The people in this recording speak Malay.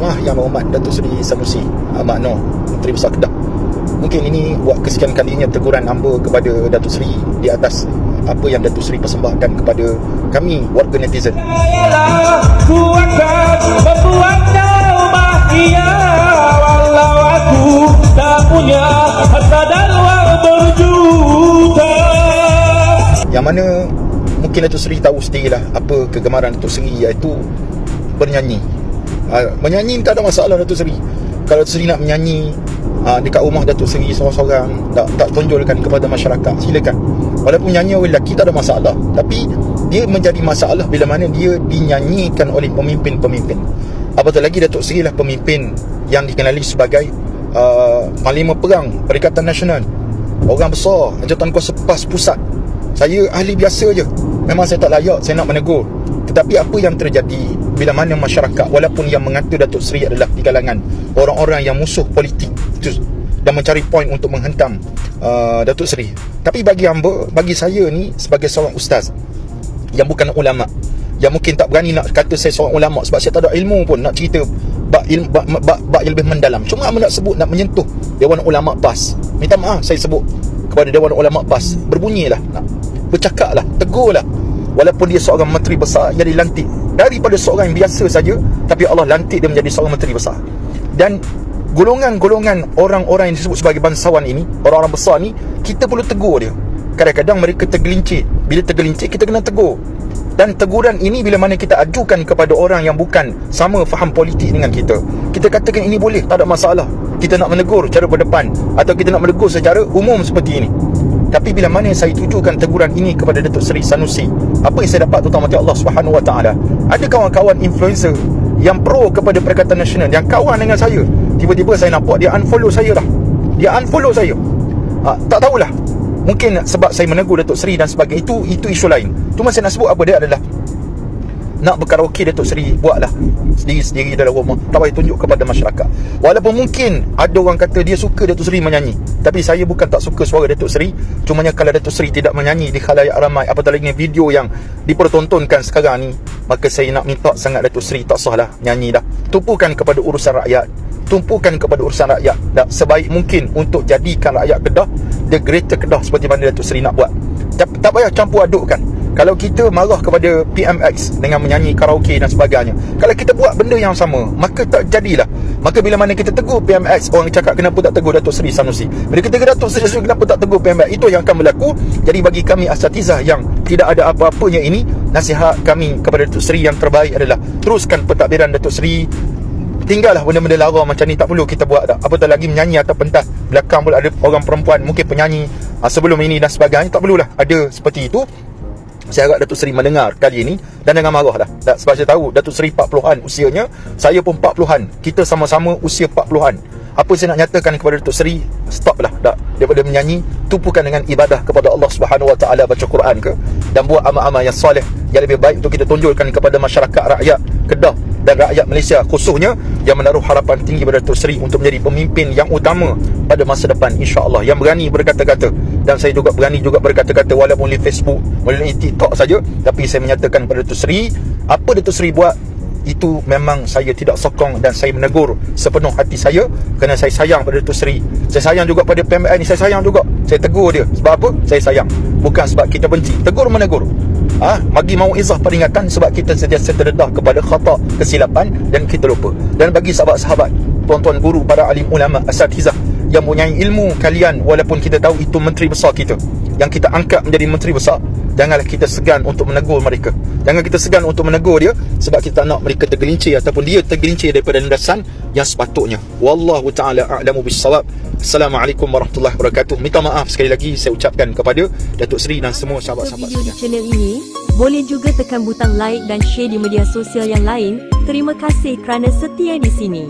Maaf Yang Berhormat Datuk Seri Sanusi Ahmad Noor Menteri Besar Kedah Mungkin ini buat kesekian kalinya teguran hamba kepada Datuk Seri di atas apa yang Datuk Seri persembahkan kepada kami warga netizen. Ayalah ku akan membuatnya bahagia Walau aku tak punya harta dan wang berjuta Yang mana mungkin Datuk Seri tahu sendirilah apa kegemaran Datuk Seri iaitu bernyanyi. Uh, menyanyi tak ada masalah Datuk Seri. Kalau Datuk Seri nak menyanyi uh, dekat rumah Datuk Seri seorang-seorang tak, tak tonjolkan kepada masyarakat silakan. Walaupun nyanyi oleh lelaki tak ada masalah. Tapi dia menjadi masalah bila mana dia dinyanyikan oleh pemimpin-pemimpin. Apatah lagi Datuk Seri lah pemimpin yang dikenali sebagai uh, Panglima Perang Perikatan Nasional. Orang besar, jawatan kuasa PAS pusat. Saya ahli biasa je. Memang saya tak layak saya nak menegur. Tetapi apa yang terjadi bila mana masyarakat walaupun yang mengata Datuk Seri adalah di kalangan orang-orang yang musuh politik itu dan mencari poin untuk menghentam uh, Datuk Seri. Tapi bagi hamba, bagi saya ni sebagai seorang ustaz yang bukan ulama yang mungkin tak berani nak kata saya seorang ulama sebab saya tak ada ilmu pun nak cerita bak ilmu bak, bak, bak yang lebih mendalam. Cuma hamba nak sebut nak menyentuh Dewan Ulama PAS. Minta maaf saya sebut kepada Dewan Ulama PAS. Berbunyilah nak bercakaplah, tegurlah. Walaupun dia seorang menteri besar yang dilantik daripada seorang yang biasa saja tapi Allah lantik dia menjadi seorang menteri besar. Dan golongan-golongan orang-orang yang disebut sebagai bangsawan ini, orang-orang besar ni, kita perlu tegur dia. Kadang-kadang mereka tergelincir. Bila tergelincir, kita kena tegur. Dan teguran ini bila mana kita ajukan kepada orang yang bukan sama faham politik dengan kita. Kita katakan ini boleh, tak ada masalah. Kita nak menegur cara berdepan atau kita nak menegur secara umum seperti ini. Tapi bila mana saya tujukan teguran ini kepada Datuk Seri Sanusi, apa yang saya dapat terutama dari Allah Subhanahu Wa Taala? Ada kawan-kawan influencer yang pro kepada Perikatan Nasional yang kawan dengan saya. Tiba-tiba saya nampak dia unfollow saya dah. Dia unfollow saya. Ha, tak tahulah. Mungkin sebab saya menegur Datuk Seri dan sebagainya itu itu isu lain. Cuma saya nak sebut apa dia adalah nak berkaraoke Datuk Seri buatlah. Sendiri-sendiri dalam rumah. Tak payah tunjuk kepada masyarakat. Walaupun mungkin ada orang kata dia suka Datuk Seri menyanyi. Tapi saya bukan tak suka suara Datuk Seri. Cumanya kalau Datuk Seri tidak menyanyi di khalayak ramai apatah lagi video yang dipertontonkan sekarang ni maka saya nak minta sangat Datuk Seri tak sahlah nyanyi dah. Tumpukan kepada urusan rakyat. Tumpukan kepada urusan rakyat. Dah sebaik mungkin untuk jadikan rakyat Kedah the greater Kedah seperti mana Datuk Seri nak buat. Tak, tak payah campur adukkan kalau kita marah kepada PMX dengan menyanyi karaoke dan sebagainya Kalau kita buat benda yang sama Maka tak jadilah. Maka bila mana kita tegur PMX Orang cakap kenapa tak tegur Datuk Seri Sanusi. Bila kita tegur Datuk Seri Sanusi Kenapa tak tegur PMX Itu yang akan berlaku. Jadi bagi kami asatizah yang Tidak ada apa-apanya ini Nasihat kami kepada Datuk Seri yang terbaik adalah Teruskan pentadbiran Datuk Seri. Tinggallah benda-benda lara macam ni Tak perlu kita buat tak. Apatah lagi menyanyi atau pentas. Belakang pula ada orang perempuan Mungkin penyanyi ha, Sebelum ini dan sebagainya Tak perlulah. Ada seperti itu saya harap Datuk Seri mendengar kali ini dan jangan marah dah. dah sebab saya tahu Datuk Seri 40-an usianya, saya pun 40-an. Kita sama-sama usia 40-an. Apa saya nak nyatakan kepada Datuk Seri, stoplah dah daripada menyanyi, tumpukan dengan ibadah kepada Allah Subhanahu Wa Taala baca Quran ke dan buat amal-amal yang soleh yang lebih baik untuk kita tunjukkan kepada masyarakat rakyat Kedah dan rakyat Malaysia khususnya yang menaruh harapan tinggi pada Datuk Seri untuk menjadi pemimpin yang utama pada masa depan insya-Allah yang berani berkata-kata dan saya juga berani juga berkata-kata walaupun di Facebook melalui TikTok saja tapi saya menyatakan kepada Datuk Seri apa Datuk Seri buat itu memang saya tidak sokong dan saya menegur sepenuh hati saya kerana saya sayang pada Datuk Seri. Saya sayang juga pada PMN ni saya sayang juga. Saya tegur dia. Sebab apa? Saya sayang. Bukan sebab kita benci. Tegur menegur. Ah, ha? bagi mau izah peringatan sebab kita sentiasa terdedah kepada khata kesilapan dan kita lupa. Dan bagi sahabat-sahabat tuan-tuan guru para alim ulama asatizah yang punya ilmu kalian walaupun kita tahu itu menteri besar kita. Yang kita angkat menjadi menteri besar janganlah kita segan untuk menegur mereka. Jangan kita segan untuk menegur dia sebab kita tak nak mereka tergelincir ataupun dia tergelincir daripada landasan yang sepatutnya. Wallahu taala a'lamu bissawab. Assalamualaikum warahmatullahi wabarakatuh. Minta maaf sekali lagi saya ucapkan kepada Datuk Seri dan semua sahabat-sahabat video di channel ini, boleh juga tekan butang like dan share di media sosial yang lain. Terima kasih kerana setia di sini.